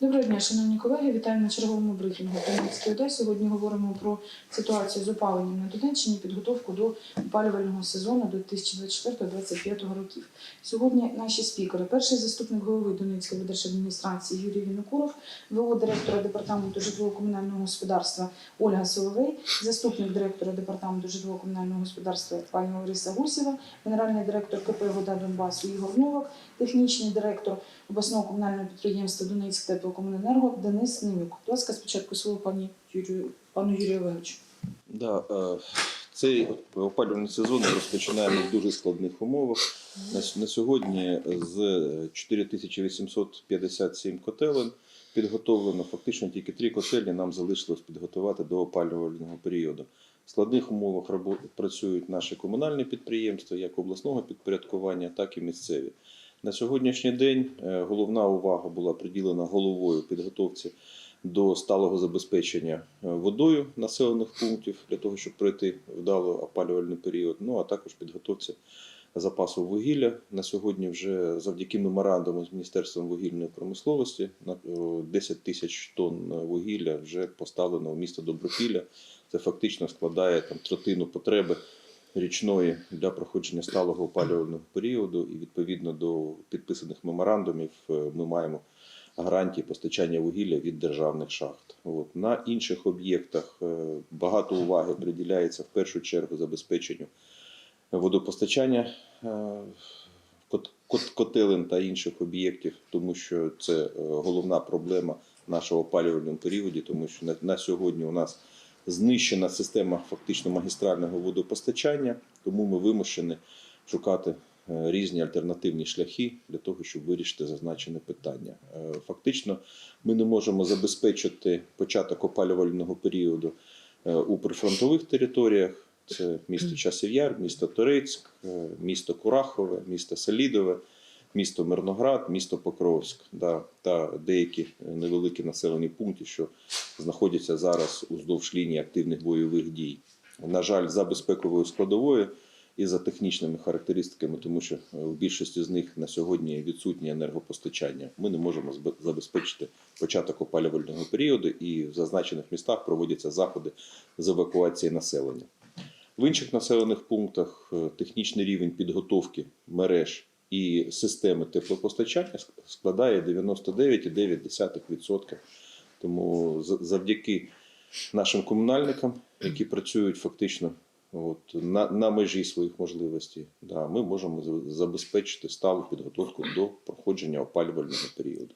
Доброго дня, шановні колеги. Вітаю на черговому брифінгу Донецької ОД. Сьогодні говоримо про ситуацію з опаленням на Донеччині, підготовку до опалювального сезону до 2024-2025 років. Сьогодні наші спікери. Перший заступник голови Донецької держадміністрації Юрій Вінокуров, ВО директора департаменту житлово-комунального господарства Ольга Соловей, заступник директора департаменту житлово-комунального господарства пані Лариса Гусєва, генеральний директор КП Вода Донбасу Ігор Новак, технічний директор обласного комунального підприємства Донецьк теплокомуненерго Денис Немюк. Будь ласка, спочатку слово пані Юрію, пану Юрію Олеговичу. Да, е, цей опалювальний сезон розпочинаємо в дуже складних умовах. На сьогодні з 4857 котелень підготовлено. Фактично тільки три котельні нам залишилось підготувати до опалювального періоду. В складних умовах працюють наші комунальні підприємства, як обласного підпорядкування, так і місцеві. На сьогоднішній день е, головна увага була приділена головою підготовці до сталого забезпечення е, водою населених пунктів для того, щоб пройти вдало опалювальний період. Ну а також підготовці запасу вугілля. На сьогодні вже завдяки меморандуму з Міністерством вугільної промисловості на е, 10 тисяч тонн вугілля вже поставлено в місто Добропілля. Це фактично складає там третину потреби річної для проходження сталого опалювального періоду. І відповідно до підписаних меморандумів е, ми маємо гарантії постачання вугілля від державних шахт. От. На інших об'єктах е, багато уваги приділяється в першу чергу забезпеченню водопостачання е, кот- кот- котелень та інших об'єктів, тому що це головна проблема нашого опалювального періоду, тому що на сьогодні у нас знищена система фактично магістрального водопостачання, тому ми вимушені шукати е, різні альтернативні шляхи для того, щоб вирішити зазначене питання. Е, Фактично, ми не можемо забезпечити початок опалювального періоду е, у прифронтових територіях. Це місто Часів Яр, місто Торецьк, місто Курахове, місто Селідове, місто Мирноград, місто Покровськ да, та деякі невеликі населені пункти, що знаходяться зараз уздовж лінії активних бойових дій. На жаль, за безпековою складовою і за технічними характеристиками, тому що е, в більшості з них на сьогодні відсутнє енергопостачання. Ми не можемо забезпечити початок опалювального періоду, і в зазначених містах проводяться заходи з евакуації населення. В інших населених пунктах е, технічний рівень підготовки мереж і системи теплопостачання ск- складає 99,9%. Тому за- завдяки нашим комунальникам, які працюють фактично от, на, на межі своїх можливостей, да, ми можемо забезпечити сталу підготовку до проходження опалювального періоду.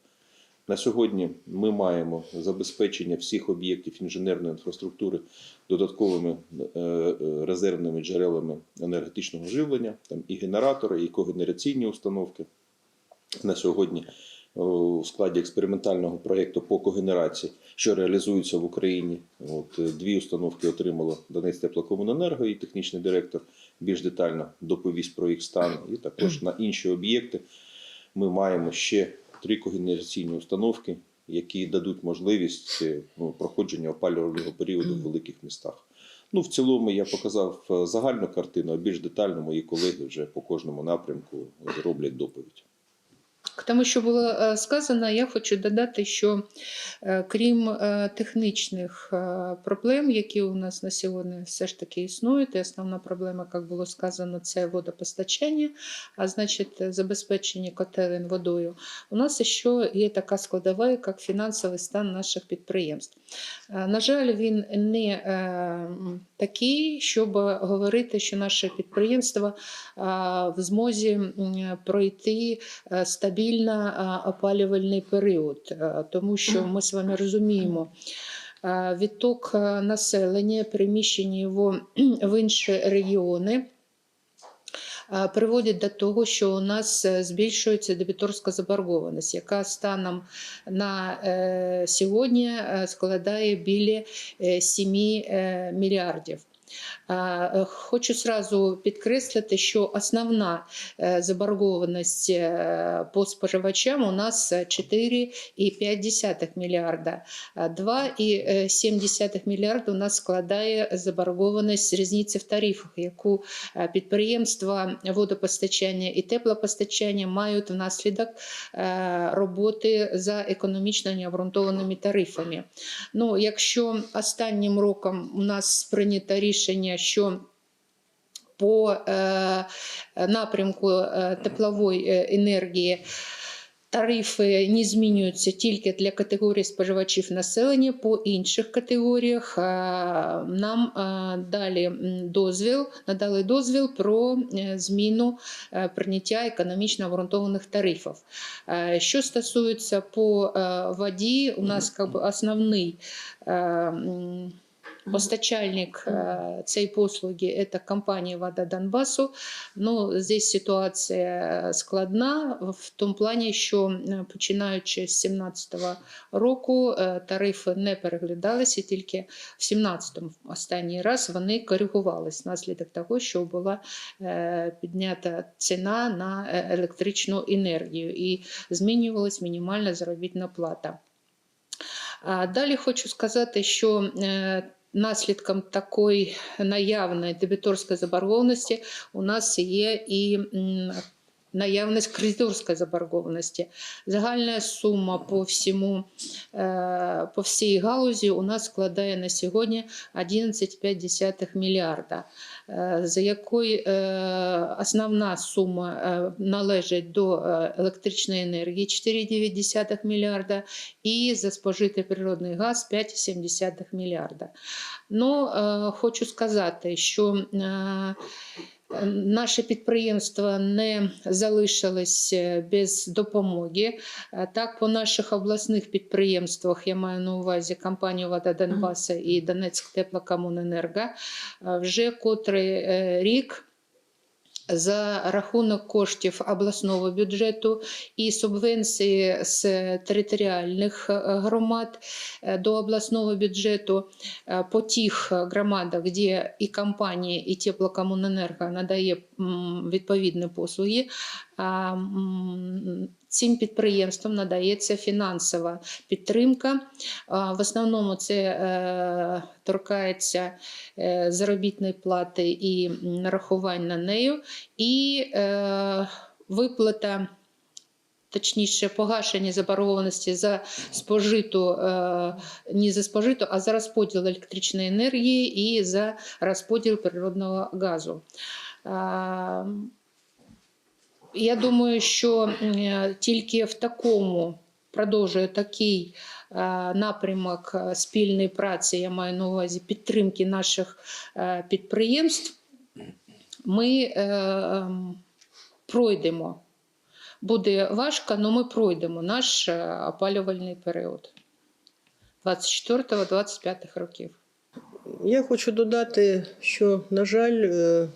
На сьогодні ми маємо забезпечення всіх об'єктів інженерної інфраструктури додатковими е, е, резервними джерелами енергетичного живлення, там і генератори, і когенераційні установки. На сьогодні у складі експериментального проєкту по когенерації, що реалізується в Україні. От, е, дві установки отримало Донець теплокомуненерго і технічний директор більш детально доповість про їх стан. І також на інші об'єкти ми маємо ще три когенераційні установки, які дадуть можливість е, ну, проходження опалювального періоду в великих містах. Ну, в цілому я показав е, загальну картину, а більш детально мої колеги вже по кожному напрямку зроблять доповідь. К тому, що було е, сказано, я хочу додати, що е, крім е, технічних проблем, які у нас на сьогодні все ж таки існують, і основна проблема, як було сказано, це водопостачання, а значить забезпечення котелень водою. У нас ще є така складова, як фінансовий стан наших підприємств. На жаль, він не такий, щоб говорити, що наше підприємство в змозі пройти стабільно е, опалювальний період, е, тому що ми з вами розуміємо. е, Відток е, населення, переміщення його в інші регіони приводить до того, що у нас збільшується дебіторська заборгованість, яка станом на сьогодні складає біля е, 7 е, мільярдів. Е, Хочу сразу підкреслити, що основна е, заборгованість е, по споживачам у нас е, 4,5 мільярда. 2,7 мільярда у нас складає заборгованість різниці в тарифах, яку підприємства водопостачання і теплопостачання мають внаслідок роботи за економічно необґрунтованими тарифами. Ну, якщо останнім роком у нас прийнято рішення, що по е, напрямку е, теплової е, енергії тарифи не змінюються тільки для категорії споживачів населення. По інших категоріях нам далі дозвіл, надали дозвіл про зміну прийняття економічно обґрунтованих тарифів. Що стосується по воді, у нас как би, основний Постачальник э, цієї послуги – це компанія «Вода Донбасу». Ну, здесь ситуація складна в тому плані, що починаючи з 2017 року е, тарифи не переглядалися, тільки в 2017-му останній раз вони коригувалися внаслідок того, що була е, піднята ціна на е, електричну енергію і змінювалась мінімальна заробітна плата. А Далі хочу сказати, що е, наслідком такої наявної дебіторської заборгованості у нас є і наявність кредиторської заборгованості. Загальна сума по всьому, е, по всій галузі у нас складає на сьогодні 11,5 мільярда, за якою е, основна сума е, належить до е, електричної енергії 4,9 мільярда і за спожитий природний газ 5,7 мільярда. Ну, е, хочу сказати, що е, Наше підприємство не залишилось е, без допомоги. Е, Так, по наших обласних підприємствах, я маю на увазі компанію Вода Донбаса і Донецьк Теплокомуненерго, е, вже котрий рік за рахунок коштів обласного бюджету і субвенції з територіальних е, громад е, до обласного бюджету е, по тих громадах, де і компанії, і теплокомуненерго надає відповідні послуги. Цим підприємствам надається фінансова підтримка. В основному це е, торкається е, заробітної плати і нарахувань на нею, і е, виплата. Точніше, погашення заборгованості за спожиту, не за спожиту, а за розподіл електричної енергії і за розподіл природного газу. Я думаю, що е, тільки в такому продовжує такий е, напрямок е, спільної праці, я маю на увазі підтримки наших підприємств, ми ем, пройдемо. Буде важко, але ми пройдемо наш опалювальний період 24-25 років. Я хочу додати, що, на жаль,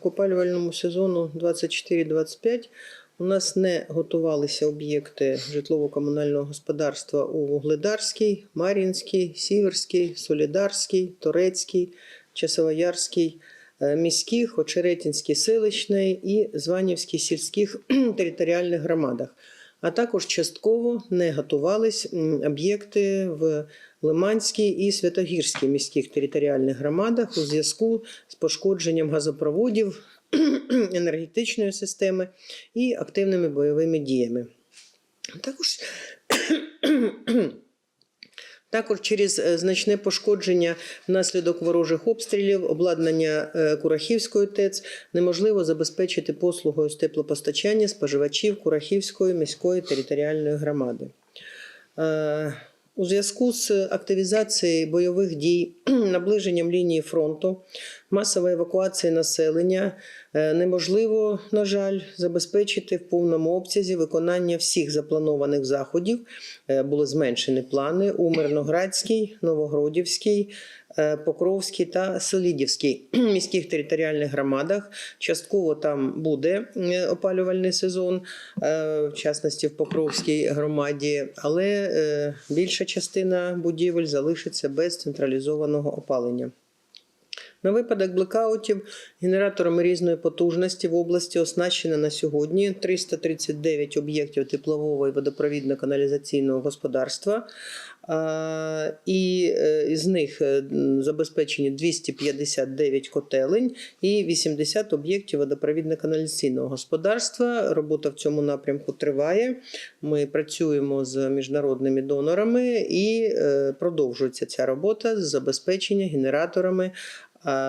к опалювальному сезону 24-25 у нас не готувалися об'єкти житлово-комунального господарства у Вугледарській, Мар'їнській, Сіверській, Солідарській, Торецькій, Часовоярській, е, міських, Очеретинській селищній і Званівській сільських територіальних громадах. А також частково не готувались об'єкти в Лиманській і Святогірській міських територіальних громадах у зв'язку з пошкодженням газопроводів, енергетичної системи і активними бойовими діями. Також також через е, значне пошкодження внаслідок ворожих обстрілів, обладнання е, Курахівської ТЕЦ неможливо забезпечити послугою з теплопостачання споживачів Курахівської міської територіальної громади. У зв'язку з активізацією бойових дій, наближенням лінії фронту, масової евакуації населення е, неможливо, на жаль, забезпечити в повному обсязі виконання всіх запланованих заходів. Е, Були зменшені плани у Мирноградській, Новогродівській, Покровській та Селідівській міських територіальних громадах. Частково там буде е, опалювальний сезон, е, в частності в Покровській громаді, але е, більша частина будівель залишиться без централізованого опалення. На випадок блекаутів генераторами різної потужності в області оснащено на сьогодні 339 об'єктів теплового і водопровідно-каналізаційного господарства. І е, із них е, забезпечені 259 котелень і 80 об'єктів водопровідно-каналізаційного господарства. Робота в цьому напрямку триває. Ми працюємо з міжнародними донорами і е, продовжується ця робота з забезпечення генераторами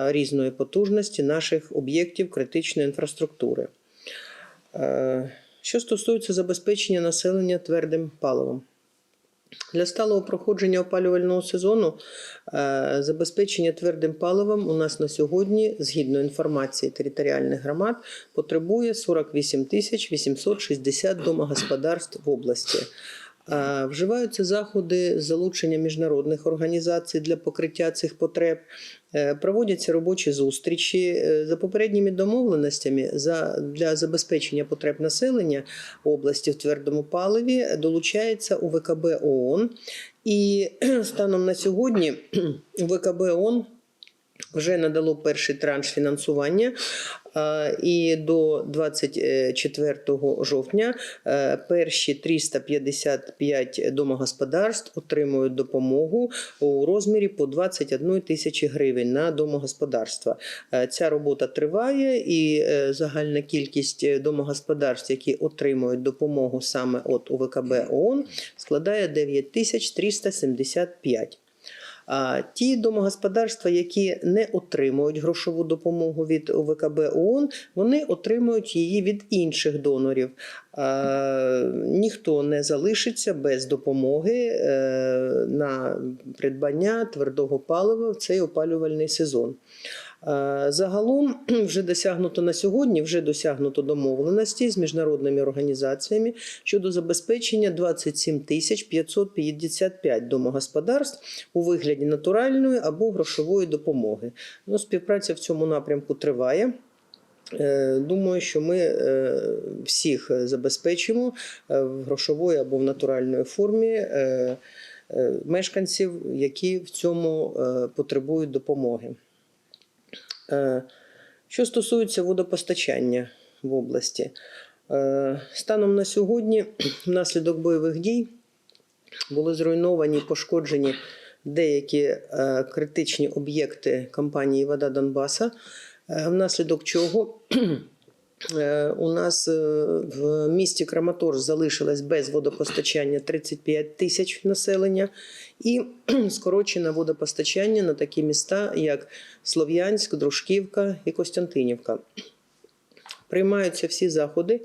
різної потужності наших об'єктів критичної інфраструктури. Що стосується забезпечення населення твердим паливом. Для сталого проходження опалювального сезону е, забезпечення твердим паливом у нас на сьогодні, згідно інформації територіальних громад, потребує 48 тисяч 860 домогосподарств в області. Вживаються заходи залучення міжнародних організацій для покриття цих потреб. Е, Проводяться робочі зустрічі Е, за попередніми домовленостями для забезпечення потреб населення області в твердому паливі долучається УВКБ ООН. І станом на сьогодні УВКБ ООН вже надало перший транш фінансування. І до 24 жовтня е, перші 355 домогосподарств отримують допомогу у розмірі по 21 тисячі гривень на домогосподарства. Е, Ця робота триває, і е, загальна кількість е, домогосподарств, які отримують допомогу саме від УВКБ ООН, складає 9375. А ті домогосподарства, які не отримують грошову допомогу від ОВКБ ООН, вони отримують її від інших донорів. Ніхто не залишиться без допомоги е, на придбання твердого палива в цей опалювальний сезон. Е, Загалом вже досягнуто на сьогодні, вже досягнуто домовленості з міжнародними організаціями щодо забезпечення 27 тисяч 555 домогосподарств у вигляді натуральної або грошової допомоги. Ну, співпраця в цьому напрямку триває. Е, Думаю, що ми е, всіх забезпечимо в грошової або в натуральної формі мешканців, які в цьому потребують допомоги. Е, Що стосується водопостачання в області, Е, станом на сьогодні, внаслідок бойових дій, були зруйновані, пошкоджені деякі е, критичні об'єкти компанії Вода Донбаса, внаслідок чого у нас е, в місті Краматорськ залишилось без водопостачання 35 тисяч населення і скорочено водопостачання на такі міста, як Слов'янськ, Дружківка і Костянтинівка. Приймаються всі заходи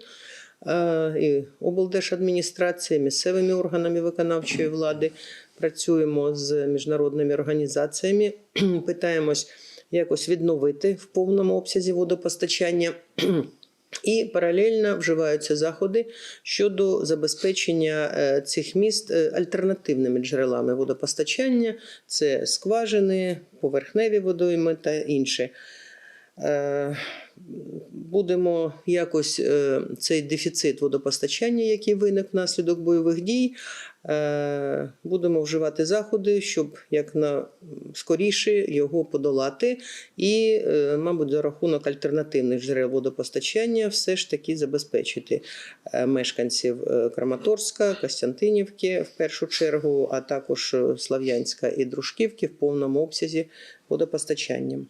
е, і облдержадміністрації, місцевими органами виконавчої влади. Працюємо з міжнародними організаціями, питаємось якось відновити в повному обсязі водопостачання. І паралельно вживаються заходи щодо забезпечення е, цих міст е, альтернативними джерелами водопостачання, це скважини, поверхневі водойми та інше. Е, Будемо якось цей дефіцит водопостачання, який виник внаслідок бойових дій, будемо вживати заходи, щоб як на скоріше його подолати, і, е, мабуть, за рахунок альтернативних джерел водопостачання все ж таки забезпечити е, мешканців е, Краматорська, Костянтинівки в першу чергу, а також е, Слав'янська і Дружківки в повному обсязі водопостачанням.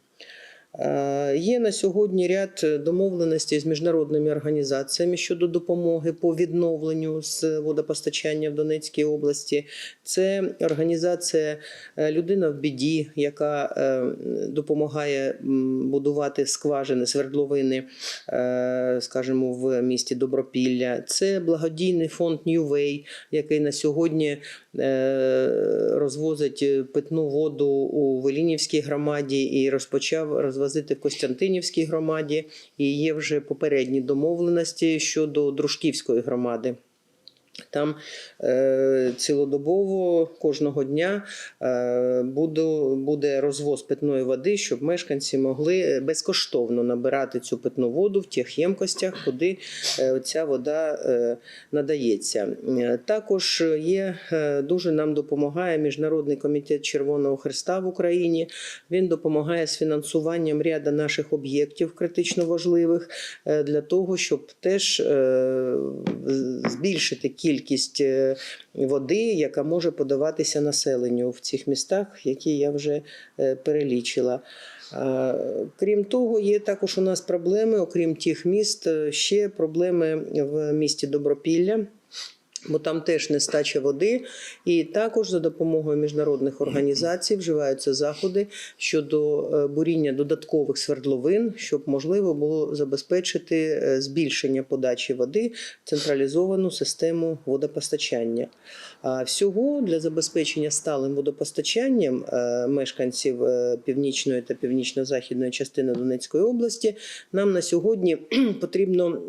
Е, Є на сьогодні ряд домовленостей з міжнародними організаціями щодо допомоги по відновленню з водопостачання в Донецькій області. Це організація е, Людина в біді, яка е, допомагає будувати скважини, свердловини, е, скажімо, в місті Добропілля. Це благодійний фонд New Way, який на сьогодні е, розвозить питну воду у Велінівській громаді і розпочав розвозити в Костянтинівській громаді. І є вже попередні домовленості щодо Дружківської громади. Там е, цілодобово кожного дня е, буде, буде розвоз питної води, щоб мешканці могли безкоштовно набирати цю питну воду в тих ємкостях, куди е, ця вода е, надається. Е, Також є е, дуже нам допомагає Міжнародний комітет Червоного Христа в Україні. Він допомагає з фінансуванням ряду наших об'єктів критично важливих е, для того, щоб теж е, збільшити кількість е, води, яка може подаватися населенню в цих містах, які я вже е, перелічила. Крім того, є також у нас проблеми, окрім тих міст, е, ще проблеми в місті Добропілля. Бо там теж нестача води, і також за допомогою міжнародних організацій вживаються заходи щодо е, буріння додаткових свердловин, щоб можливо було забезпечити е, збільшення подачі води в централізовану систему водопостачання. А всього для забезпечення сталим водопостачанням е, мешканців північної та північно-західної частини Донецької області нам на сьогодні потрібно.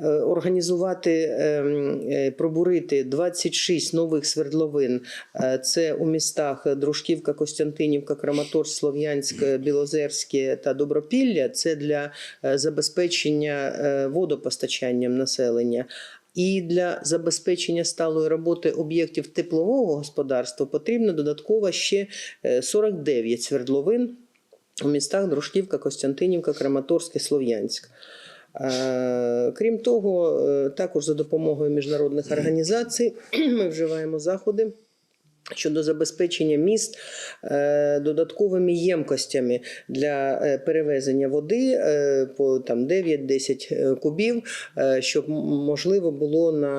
Е, Організувати, ем, е, пробурити 26 нових свердловин. Е, Це у містах Дружківка, Костянтинівка, Краматорськ, Слов'янськ, Білозерське та Добропілля. Це для забезпечення водопостачанням населення. І для забезпечення сталої роботи об'єктів теплового господарства потрібно додатково ще е, 49 свердловин у містах Дружківка, Костянтинівка, Краматорськ і Слов'янськ. Е, Крім того, е, також за допомогою міжнародних організацій ми вживаємо заходи. Щодо забезпечення міст е, додатковими ємкостями для е, перевезення води е, по там 9-10 е, кубів, щоб можливо було на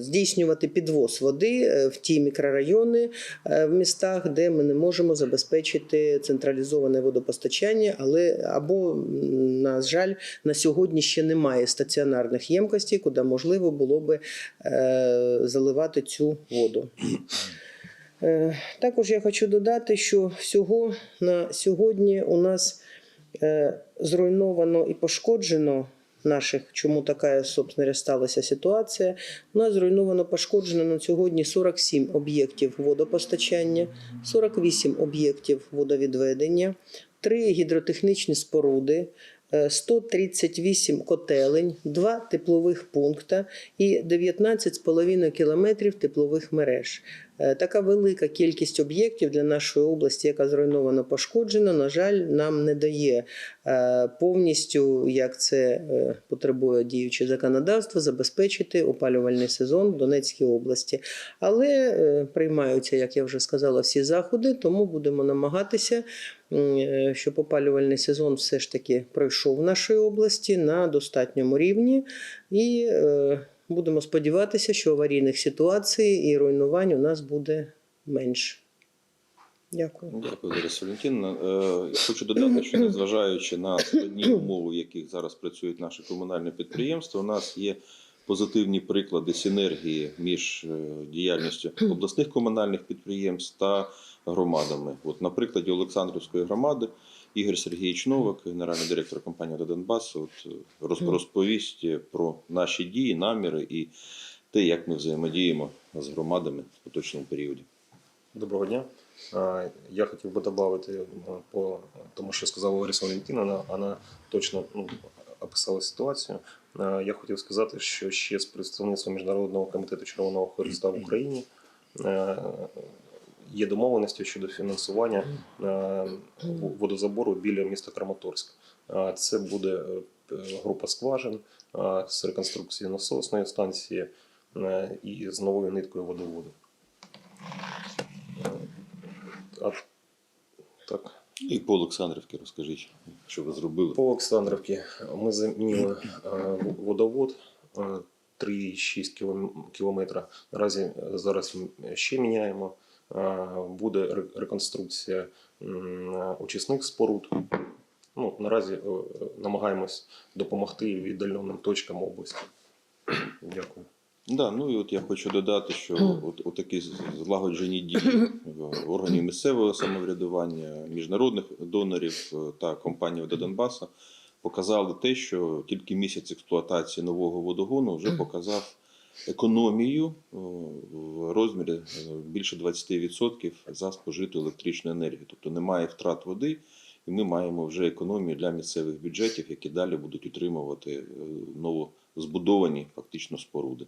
здійснювати підвоз води в ті мікрорайони в містах, де ми не можемо забезпечити централізоване водопостачання, але або на жаль, на сьогодні ще немає стаціонарних ємкостей, куди можливо було би заливати цю воду. Е, Також я хочу додати, що всього на сьогодні у нас е, зруйновано і пошкоджено наших, чому така, собственно, сталася ситуація. У нас зруйновано пошкоджено на сьогодні 47 об'єктів водопостачання, 48 об'єктів водовідведення, 3 гідротехнічні споруди. Е, 138 котелень, 2 теплових пункта і 19,5 кілометрів теплових мереж. Е, Така велика кількість об'єктів для нашої області, яка зруйновано пошкоджена, на жаль, нам не дає е, повністю, як це е, потребує діюче законодавство, забезпечити опалювальний сезон в Донецькій області. Але е, приймаються, як я вже сказала, всі заходи, тому будемо намагатися, щоб опалювальний сезон все ж таки пройшов в нашій області на достатньому рівні. І будемо сподіватися, що аварійних ситуацій і руйнувань у нас буде менше. Дякую. Дякую, Лариса Валентинівна. Е, хочу додати, що незважаючи на складні умови, в яких зараз працюють наші комунальні підприємства, у нас є позитивні приклади синергії між е, діяльністю обласних комунальних підприємств та громадами. От на Олександрівської громади Ігор Сергійович Новик, генеральний директор компанії «До Донбасу, от, е, розповість про наші дії, наміри і те, як ми взаємодіємо з громадами в поточному періоді. Доброго дня. Я хотів би додати по тому, що сказала Лариса Валентиновна, вона точно ну, описала ситуацію. Я хотів сказати, що ще з представництвом Міжнародного комітету Червоного Христа в Україні е, є домовленості щодо фінансування е, водозабору біля міста Краматорськ. А, Це буде е, група скважин з реконструкції насосної станції е, і з новою ниткою водоводу. А, так. І по Олександрівці розкажіть, що ви зробили. По Олександрівці ми замінили е, водовод е, 3,6 кілом- кілометра. Наразі е, зараз ще міняємо. Е, Буде реконструкція очисних споруд. Ну, наразі е, намагаємось допомогти віддаленим точкам області. Дякую. Да, ну і от я хочу додати, що от, от такі злагоджені дії в органів місцевого самоврядування, міжнародних донорів е, та компанії до Донбаса показали те, що тільки місяць експлуатації нового водогону вже показав економію в розмірі е, більше 20% за спожиту електричну енергію. Тобто немає втрат води, і ми маємо вже економію для місцевих бюджетів, які далі будуть утримувати е, новозбудовані фактично споруди.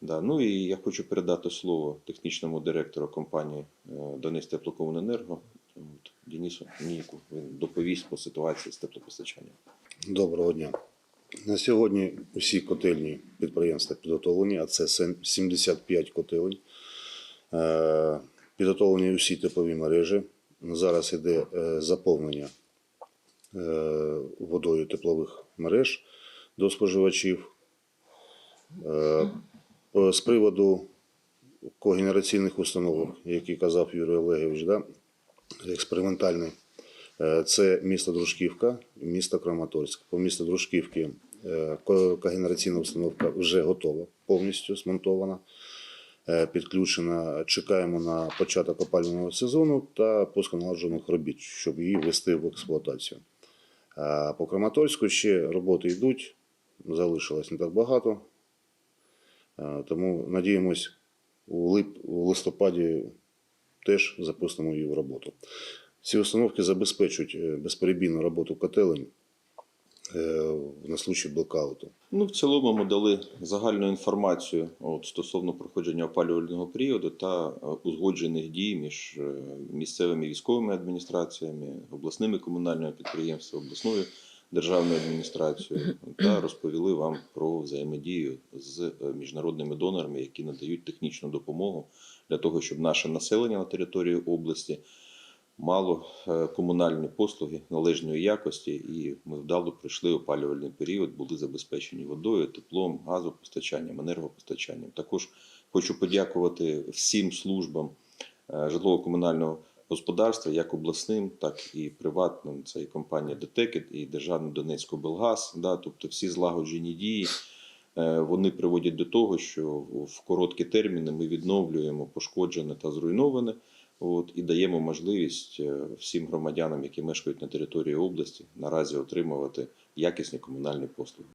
Да. Ну і я хочу передати слово технічному директору компанії е, Донець Теплокомуненерго Денису Ніку. Він доповість по ситуації з теплопостачанням. Доброго дня. На сьогодні усі котельні підприємства підготовлені, а це 75 котелень. Е, Підготовлені усі теплові мережі. Зараз йде е, заповнення е, водою теплових мереж до споживачів. З приводу когенераційних установок, які казав Юрій Олегович, да, експериментальний Це місто Дружківка, місто Краматорськ. По місту Дружківки когенераційна установка вже готова, повністю змонтована, е, підключена. Чекаємо на початок опалювального сезону та пусконаладжувальних робіт, щоб її ввести в експлуатацію. По Краматорську ще роботи йдуть, залишилось не так багато. Е, Тому надіємось, у, листопаді теж запустимо її в роботу. Ці установки забезпечують е, безперебійну роботу котелень е, на случай блокауту. Ну, в цілому ми дали загальну інформацію от, стосовно проходження опалювального періоду та е, узгоджених дій між е, місцевими військовими адміністраціями, обласними комунальними підприємствами, обласною державною адміністрацією та розповіли вам про взаємодію з е, міжнародними донорами, які надають технічну допомогу для того, щоб наше населення на території області мало е, комунальні послуги належної якості, і ми вдало пройшли опалювальний період, були забезпечені водою, теплом, газопостачанням, енергопостачанням. Також хочу подякувати всім службам е, житлово-комунального господарства, як обласним, так і приватним. Це і компанія ДТЕК, і Державний Донецький облгаз. Да, тобто всі злагоджені дії. е, Вони приводять до того, що в короткі терміни ми відновлюємо пошкоджене та зруйноване. От, і даємо можливість е, всім громадянам, які мешкають на території області, наразі отримувати якісні комунальні послуги.